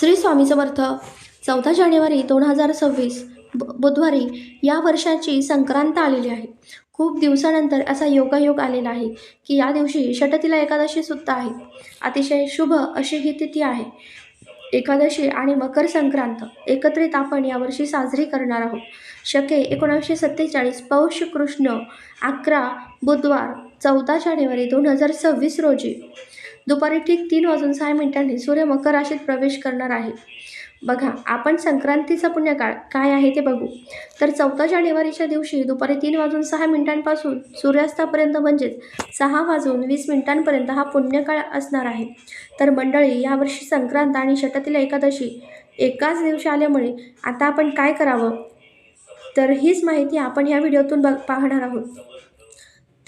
श्री स्वामी समर्थ चौदा जानेवारी दोन हजार सव्वीस बुधवारी या वर्षाची संक्रांत आलेली आहे. खूप दिवसानंतर असा योगायोग आलेला आहे की या दिवशी षटतीला एकादशीसुद्धा आहे. अतिशय शुभ अशी ही तिथी आहे. एकादशी आणि मकर संक्रांत एकत्रित आपण यावर्षी साजरी करणार आहोत. शके एकोणीसशे सत्तेचाळीस पौष कृष्ण अकरा बुधवार चौदा जानेवारी दोन हजार सव्वीस रोजी. दुपारी ठीक तीन वाजून सहा मिनिटांनी सूर्य मकर राशीत प्रवेश करणार आहे. बघा आपण संक्रांतीचा पुण्यकाळ काय आहे ते बघू. तर चौदा जानेवारीच्या दिवशी दुपारी तीन वाजून सहा मिनिटांपासून सूर्यास्तापर्यंत म्हणजेच सहा वाजून वीस मिनिटांपर्यंत हा पुण्यकाळ असणार आहे. तर मंडळी यावर्षी संक्रांत आणि शटातील एकादशी एकाच दिवशी आल्यामुळे आता आपण काय करावं? तर हीच माहिती आपण ह्या व्हिडिओतून बघ पाहणार आहोत.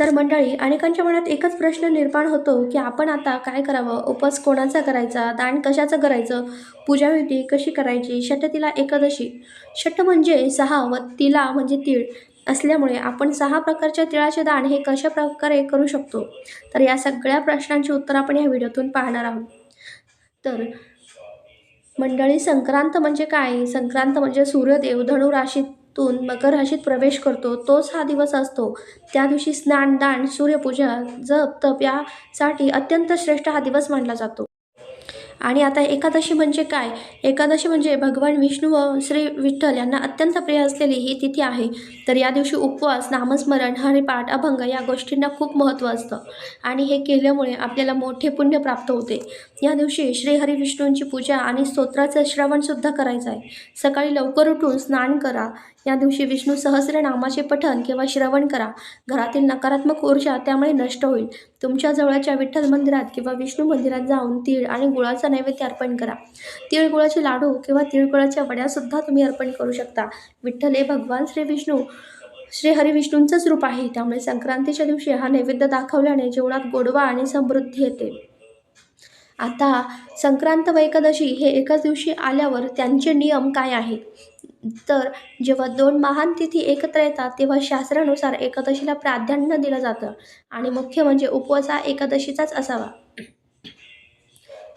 तर मंडळी अनेकांच्या मनात एकच प्रश्न निर्माण होतो की आपण आता काय करावं? उपवास कोणाचा करायचा? दान कशाचं करायचं? पूजाविधी कशी करायची? षटतिला एकादशी. षट म्हणजे सहा व तिला म्हणजे तीळ. असल्यामुळे आपण सहा प्रकारच्या तिळाचे दान हे कशा प्रकारे करू शकतो? तर या सगळ्या प्रश्नांची उत्तर आपण या व्हिडिओतून पाहणार आहोत. तर मंडळी संक्रांत म्हणजे काय? संक्रांत म्हणजे सूर्यदेव धनु तून मकर राशीत प्रवेश करतो. तोच हा दिवस असतो. त्या दिवशी स्नान दान सूर्यपूजा जप तप यासाठी अत्यंत श्रेष्ठ हा दिवस मानला जातो. आणि आता एकादशी म्हणजे काय? एकादशी म्हणजे भगवान विष्णू व श्री विठ्ठल यांना अत्यंत प्रिय असलेली ही तिथी आहे. तर या दिवशी उपवास नामस्मरण हरिपाठ अभंग या गोष्टींना खूप महत्त्व असतं. आणि हे केल्यामुळे आपल्याला मोठे पुण्य प्राप्त होते. या दिवशी श्री हरिविष्णूंची पूजा आणि स्तोत्राचं श्रवणसुद्धा करायचं आहे. सकाळी लवकर उठून स्नान करा. या दिवशी विष्णू सहस्रनामाचे पठन किंवा श्रवण करा. घरातील नकारात्मक ऊर्जा त्यामुळे नष्ट होईल. तुमच्या जवळच्या विठ्ठल मंदिरात किंवा विष्णू मंदिरात जाऊन तीळ आणि गुळाचा नैवेद्य अर्पण करा. तिळगुळाचे लाडू किंवा तिळगुळाच्या वड्यासुद्धा तुम्ही अर्पण करू शकता. विठ्ठल हे भगवान श्री विष्णू श्री हरिविष्णूंचंच रूप आहे. त्यामुळे संक्रांतीच्या दिवशी हा नैवेद्य दाखवल्याने जीवनात गोडवा आणि समृद्धी येते. आता संक्रांत व एकादशी हे एकाच दिवशी आल्यावर त्यांचे नियम काय आहेत? तर जेव्हा दोन महान तिथी एकत्र येतात तेव्हा शास्त्रानुसार एकादशीला प्राधान्य दिलं जातं. आणि मुख्य म्हणजे उपवास हा एकादशीचाच असावा.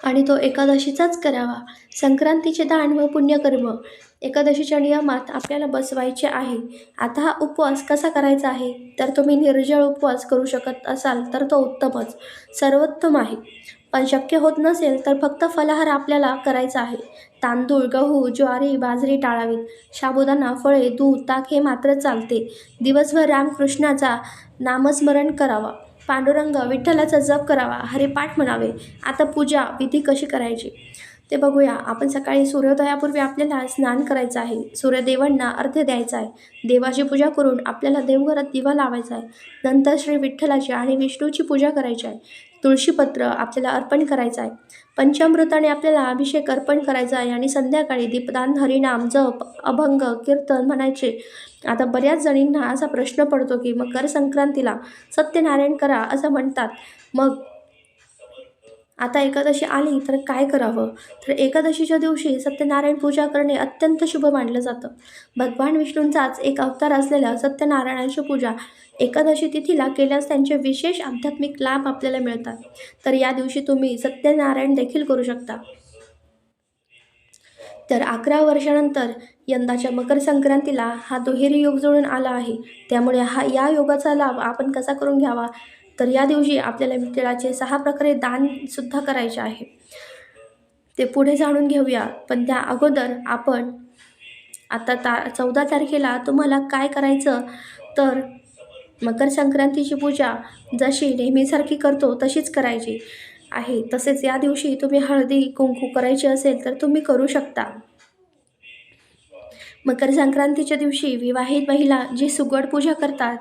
आणि तो एकादशीचाच करावा. संक्रांतीचे दान व पुण्यकर्म एकादशीच्या नियमात आपल्याला बसवायचे आहे. आता हा उपवास कसा करायचा आहे? तर तुम्ही निर्जळ उपवास करू शकत असाल तर तो उत्तमच सर्वोत्तम आहे. पण शक्य होत नसेल तर फक्त फलाहार आपल्याला करायचा आहे. तांदूळ गहू ज्वारी बाजरी टाळावीत. साबुदाणा फळे दूध ताक हे मात्र चालते. दिवसभर रामकृष्णाचा नामस्मरण करावा. पांडुरंग विठ्ठलाचा जप करावा हरिपाठ म्हणावे. आता पूजा विधी कशी करायची? ते बघूया. आपण सकाळी सूर्योदयापूर्वी आपल्याला स्नान करायचं आहे. सूर्यदेवांना अर्ध्य द्यायचा आहे. देवाची पूजा करून आपल्याला देवघरात दिवा लावायचा आहे. नंतर श्री विठ्ठलाची आणि विष्णूची पूजा करायची आहे. तुळशीपत्र आपल्याला अर्पण करायचं आहे. पंचामृताने आपल्याला अभिषेक अर्पण करायचा आहे आणि संध्याकाळी दीपदान हरिनाम जप अभंग कीर्तन म्हणायचे. आता बऱ्याच जणींना असा प्रश्न पडतो की मकर संक्रांतीला सत्यनारायण करा असं म्हणतात. मग आता एकादशी आली तर काय करावं? तर एकादशीच्या दिवशी सत्यनारायण पूजा करणे अत्यंत शुभ मानलं जातं. भगवान विष्णूंचाच एक अवतार असलेल्या सत्यनारायणाची पूजा एकादशी तिथीला केल्यास त्यांचे विशेष आध्यात्मिक लाभ आपल्याला मिळतात. तर या दिवशी तुम्ही सत्यनारायण देखील करू शकता. तर अकरा वर्षानंतर यंदाच्या मकर संक्रांतीला हा दुहेरी योग जुळून आला आहे. त्यामुळे हा या योगाचा लाभ आपण कसा करून घ्यावा? तर या दिवशी आपल्याला तिळाचे सहा प्रकारे दानसुद्धा करायचे आहे. ते पुढे जाणून घेऊया पण त्या अगोदर आपण आता ता चौदा तारखेला तुम्हाला काय करायचं? तर मकर संक्रांतीची पूजा जशी नेहमीसारखी करतो तशीच करायची आहे. तसेच या दिवशी तुम्ही हळदी कुंकू करायची असेल तर तुम्ही करू शकता. मकर संक्रांतीच्या दिवशी विवाहित महिला जी सुगड पूजा करतात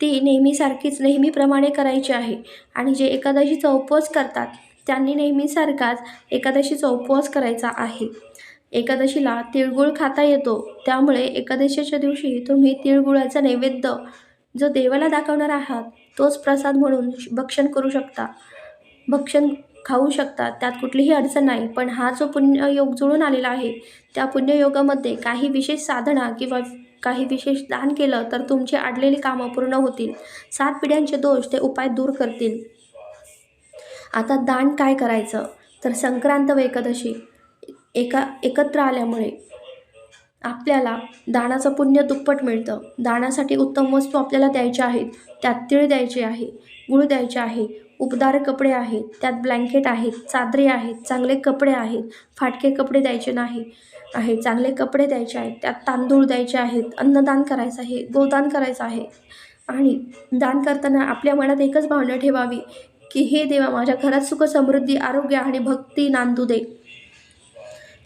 ती नेहमीसारखीच नेहमीप्रमाणे करायची आहे. आणि जे एकादशीचा उपवास करतात त्यांनी नेहमीसारखाच एकादशीचा उपवास करायचा आहे. एकादशीला तिळगुळ खाता येतो. त्यामुळे एकादशीच्या दिवशी तुम्ही तिळगुळाचा नैवेद्य जो देवाला दाखवणार आहात तोच प्रसाद म्हणून भक्षण करू शकता. भक्षण खाऊ शकता. त्यात कुठलीही अडचण नाही. पण हा जो पुण्ययोग जुळून आलेला आहे त्या पुण्ययोगामध्ये काही विशेष साधना किंवा काही विशेष दान केलं तर तुमची अडलेली कामं पूर्ण होतील. सात पिढ्यांचे दोष ते उपाय दूर करतील. आता दान काय करायचं? तर संक्रांत व एकादशी एका एकत्र आल्यामुळे आपल्याला दानाचं पुण्य दुप्पट मिळतं. दानासाठी उत्तम वस्तू आपल्याला द्यायच्या आहेत. त्यात तीळ द्यायचे आहे गूळ द्यायचे आहे उबदार कपडे आहेत त्यात ब्लँकेट आहेत चादरे आहेत चांगले कपडे आहेत फाटके कपडे द्यायचे नाही. आहे. चांगले कपडे द्यायचे आहेत. त्यात तांदूळ द्यायचे आहेत. अन्नदान करायचं आहे. गोदान करायचं आहे. आणि दान करताना आपल्या मनात एकच भावना ठेवावी की हे देवा माझ्या घरात सुख समृद्धी आरोग्य आणि भक्ती नांदू दे.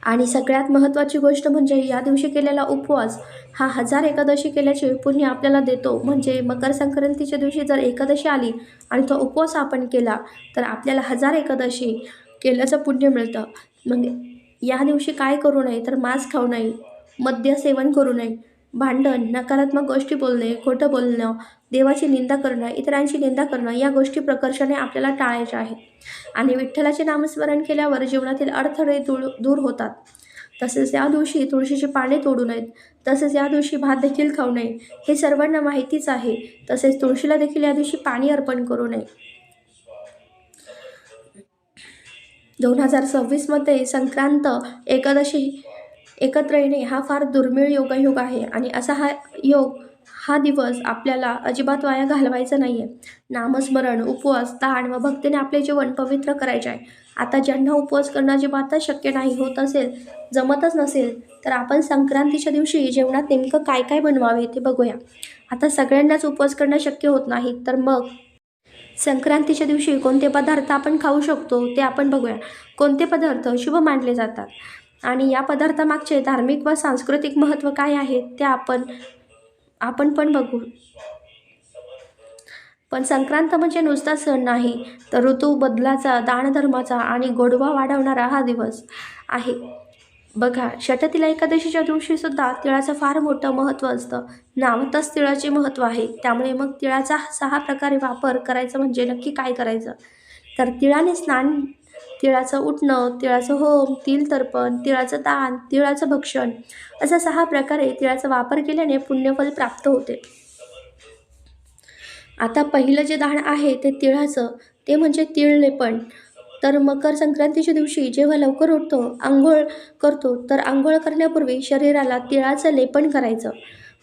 आणि सगळ्यात महत्त्वाची गोष्ट म्हणजे या दिवशी केलेला उपवास हा हजार एकादशी केल्याचे पुण्य आपल्याला देतो. म्हणजे मकर संक्रांतीच्या दिवशी जर एकादशी आली आणि तो उपवास आपण केला तर आपल्याला हजार एकादशी केल्याचं पुण्य मिळतं. मग या दिवशी काय करू नये तर मांस खाऊ नये मद्य सेवन करू नये. भांडण नकारात्मक गोष्टी बोलणे खोटं बोलणं देवाची निंदा करणं इतरांची निंदा करणं या गोष्टी प्रकर्षाने आपल्याला टाळायच्या आहे आणि विठ्ठलाचे नामस्मरण केल्यावर जीवनातील अडथळे दूर दूर होतात. तसेच या दिवशी तुळशीची पाने तोडू नयेत. तसेच या दिवशी भात देखील खाऊ नये. हे सर्वांना माहितीच आहे. तसेच तुळशीला देखील या दिवशी पाणी अर्पण करू नये. दोन हजार सव्वीसमध्ये संक्रांत एकादशी एकत्र येणे हा फार दुर्मिळ योगायोग आहे आणि असा हा योग हा दिवस आपल्याला अजिबात वाया घालवायचा नाही आहे नामस्मरण उपवास दान व भक्तीने आपले जीवन पवित्र करायचे आहे. आता ज्यांना उपवास करणं अजिबातच शक्य नाही होत असेल जमतच नसेल तर आपण संक्रांतीच्या दिवशी जेवणात नेमकं काय काय बनवावे ते बघूया. आता सगळ्यांनाच उपवास करणं शक्य होत नाही तर मग संक्रांतीच्या दिवशी कोणते पदार्थ आपण खाऊ शकतो ते आपण बघूया. कोणते पदार्थ शुभ मानले जातात? आणि या पदार्थामागचे धार्मिक व सांस्कृतिक महत्त्व काय आहे ते आपण आपण पण बघू. पण संक्रांत म्हणजे नुसता सण नाही तर ऋतू बदलाचा दानधर्माचा आणि गोडवा वाढवणारा हा दिवस आहे. बघा षटतिला एकादशीच्या दिवशीसुद्धा तिळाचं फार मोठं महत्त्व असतं. नावातच तिळाचे महत्त्व आहे. त्यामुळे मग तिळाचा सहा प्रकारे वापर करायचा म्हणजे नक्की काय करायचं? तर तिळाने स्नान तिळाचं उठणं तिळाचं होम तिळ तर्पण तिळाचं दान तिळाचं भक्षण असा सहा प्रकारे तिळाचा वापर केल्याने पुण्यफल प्राप्त होते. आता पहिलं जे दान आहे ते तिळाचं ते म्हणजे तिळ लेपण तर मकर संक्रांतीच्या दिवशी जेव्हा लवकर उठतो आंघोळ करतो तर आंघोळ करण्यापूर्वी शरीराला तिळाचं लेपन करायचं.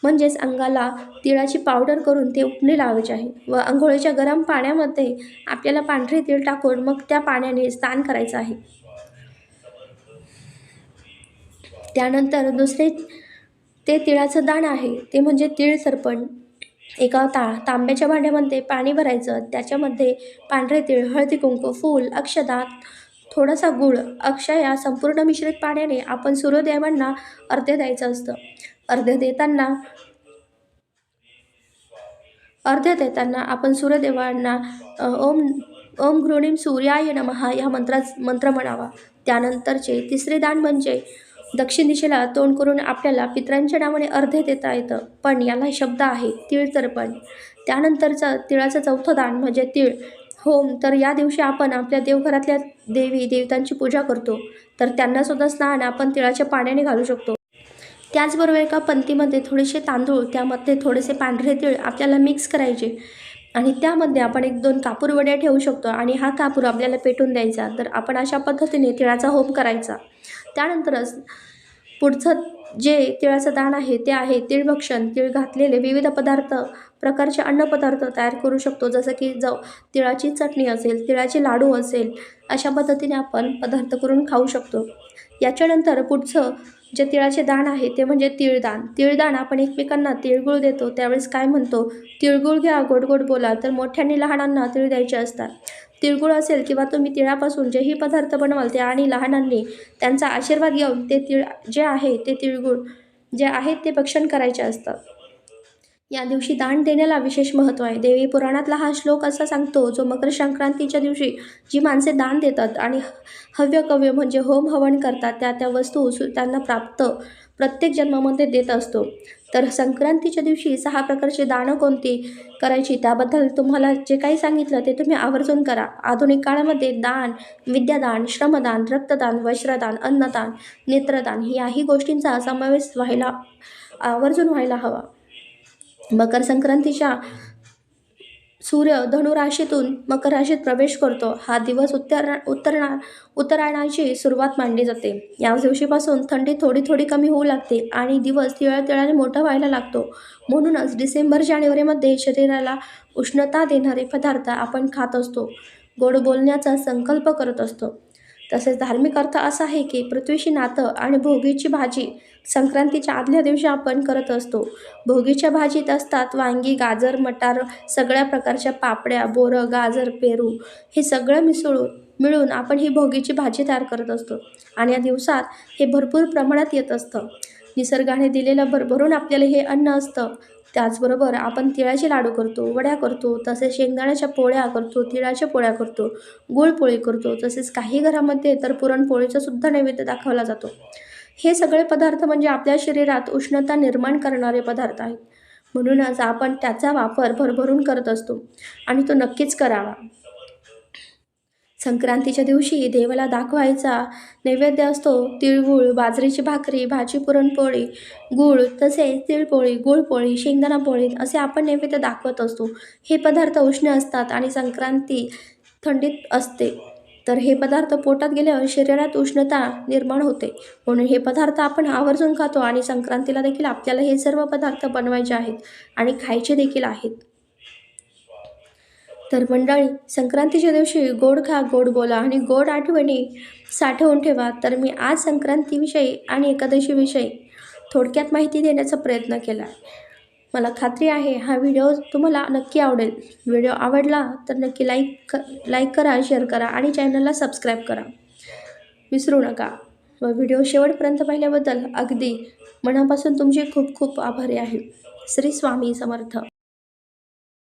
म्हणजेच अंगाला तिळाची पावडर करून ते उठणे लावायचे आहे व आंघोळीच्या गरम पाण्यामध्ये आपल्याला पांढरे तीळ टाकून मग त्या पाण्याने स्नान करायचं आहे. त्यानंतर दुसरे ते तिळाचं दाण आहे ते म्हणजे तीळ सरपण. एका ता तांब्याच्या भांड्यामध्ये पाणी भरायचं त्याच्यामध्ये पांढरे तीळ हळदी कुंकू फूल अक्षदा थोडासा गूळ अक्षया संपूर्ण मिश्रित पाण्याने आपण सूर्यदेवांना अर्ध द्यायचं असतं. अर्ध देताना अर्ध देताना आपण सूर्यदेवांना ओम ओम घृणीम सूर्याय नमः या मंत्रा मंत्र म्हणावा. त्यानंतरचे तिसरे दान म्हणजे दक्षिण दिशेला तोंड करून आपल्याला पितरांच्या नावाने अर्धे देता येतं. पण याला शब्द आहे तीळ तर्पण त्यानंतरचं तिळाचं चौथं दान म्हणजे तीळ. होम तर या दिवशी आपण आपल्या देवघरातल्या देवी देवतांची पूजा करतो. तर त्यांनासुद्धा स्नान आपण तिळाच्या पाण्याने घालू शकतो. त्याचबरोबर एका पंथीमध्ये थोडेसे तांदूळ त्यामध्ये थोडेसे पांढरे तीळ आपल्याला मिक्स करायचे. आणि त्यामध्ये आपण एक दोन कापूर वड्या ठेवू शकतो आणि हा कापूर आपल्याला पेटून द्यायचा. तर आपण अशा पद्धतीने तिळाचा होम करायचा. त्यानंतरच पुढचं जे तिळाचं दान आहे ते आहे तिळभक्षण. तिळ घातलेले विविध पदार्थ प्रकारचे अन्नपदार्थ तयार करू शकतो. जसं की जव तिळाची चटणी असेल तिळाचे लाडू असेल अशा पद्धतीने आपण पदार्थ करून खाऊ शकतो. याच्यानंतर पुढचं जे तिळाचे दान आहे ते म्हणजे तिळदान तिळदान आपण एकमेकांना तिळगुळ देतो त्यावेळेस काय म्हणतो? तिळगुळ घ्या गोड गोड बोला तर मोठ्यांनी लहानांना तिळ द्यायचे असतात. तिळगुळ असेल किंवा तुम्ही तिळापासून जेही पदार्थ बनवाल ते आणि लहानांनी त्यांचा आशीर्वाद घेऊन ते तिळ जे आहे ते तिळगुळ जे आहेत ते भक्षण करायचे असतात. या दिवशी दान देण्याला विशेष महत्त्व आहे. देवी पुराणातला हा श्लोक असा सांगतो जो मकर संक्रांतीच्या दिवशी जी माणसे दान देतात आणि हव्य कव्य म्हणजे होम हवन करतात त्या त्या वस्तू सु त्यांना प्राप्त प्रत्येक जन्मामध्ये देत असतो. तर संक्रांतीच्या दिवशी सहा प्रकारची दानं कोणती करायची त्याबद्दल तुम्हाला जे काही सांगितलं ते तुम्ही आवर्जून करा. आधुनिक काळामध्ये दान विद्यादान श्रमदान रक्तदान वस्त्रदान अन्नदान नेत्रदान याही गोष्टींचा समावेश व्हायला आवर्जून व्हायला हवा. मकर संक्रांतीच्या सूर्य धनुराशीतून मकर राशीत प्रवेश करतो. हा दिवस उत्तर उत्तरणा उत्तरायणाची सुरुवात मानली जाते. या दिवशीपासून थंडी थोडी थोडी कमी होऊ लागते आणि दिवस तिळातिळाने मोठा व्हायला लागतो. म्हणूनच डिसेंबर जानेवारीमध्ये शरीराला उष्णता देणारे पदार्थ आपण खात असतो. गोड बोलण्याचा संकल्प करत असतो. तसेच धार्मिक अर्थ असा आहे की पृथ्वीशी नातं आणि भोगीची भाजी संक्रांतीच्या आदल्या दिवशी आपण करत असतो. भोगीच्या भाजीत असतात वांगी गाजर मटार सगळ्या प्रकारच्या पापड्या बोरं गाजर पेरू हे सगळं मिसळून मिळून आपण ही भोगीची भाजी तयार करत असतो. आणि या दिवसात हे भरपूर प्रमाणात येत असतं. निसर्गाने दिलेलं भरभरून आपल्याला हे अन्न असतं. त्याचबरोबर आपण तिळाचे लाडू करतो वड्या करतो तसेच शेंगदाण्याच्या पोळ्या करतो तिळाच्या पोळ्या करतो गुळपोळी करतो तसेच काही घरामध्ये तर पुरणपोळीचा सुद्धा नैवेद्य दाखवला जातो. हे सगळे पदार्थ म्हणजे आपल्या शरीरात उष्णता निर्माण करणारे पदार्थ आहेत. म्हणूनच आपण त्याचा वापर भरभरून करत असतो आणि तो नक्कीच करावा. संक्रांतीच्या दिवशी देवाला दाखवायचा नैवेद्य असतो. तिळगुळ बाजरीची भाकरी भाजी पुरणपोळी गूळ तसेच तिळपोळी गुळपोळी शेंगदाणा पोळी असे आपण नैवेद्य दाखवत असतो. हे पदार्थ उष्ण असतात आणि संक्रांती थंडीत असते. तर हे पदार्थ पोटात गेल्यावर शरीरात उष्णता निर्माण होते. म्हणून हे पदार्थ आपण आवर्जून खातो आणि संक्रांतीला देखील आपल्याला हे सर्व पदार्थ बनवायचे आहेत आणि खायचे देखील आहेत. तर मंडळी संक्रांतीच्या दिवशी गोड खा गोड बोला आणि गोड आठवणी साठवून ठेवा. तर मी आज संक्रांतीविषयी आणि एकादशीविषयी थोडक्यात माहिती देण्याचा प्रयत्न केला. मला खात्री आहे हा व्हिडिओ तुम्हाला नक्की आवडेल. व्हिडिओ आवडला तर नक्की लाईक क लाईक करा शेअर करा आणि चॅनलला सबस्क्राईब करा. विसरू नका. व व्हिडिओ शेवटपर्यंत पाहिल्याबद्दल अगदी मनापासून तुमचे खूप खूप आभारी आहे. श्री स्वामी समर्थ.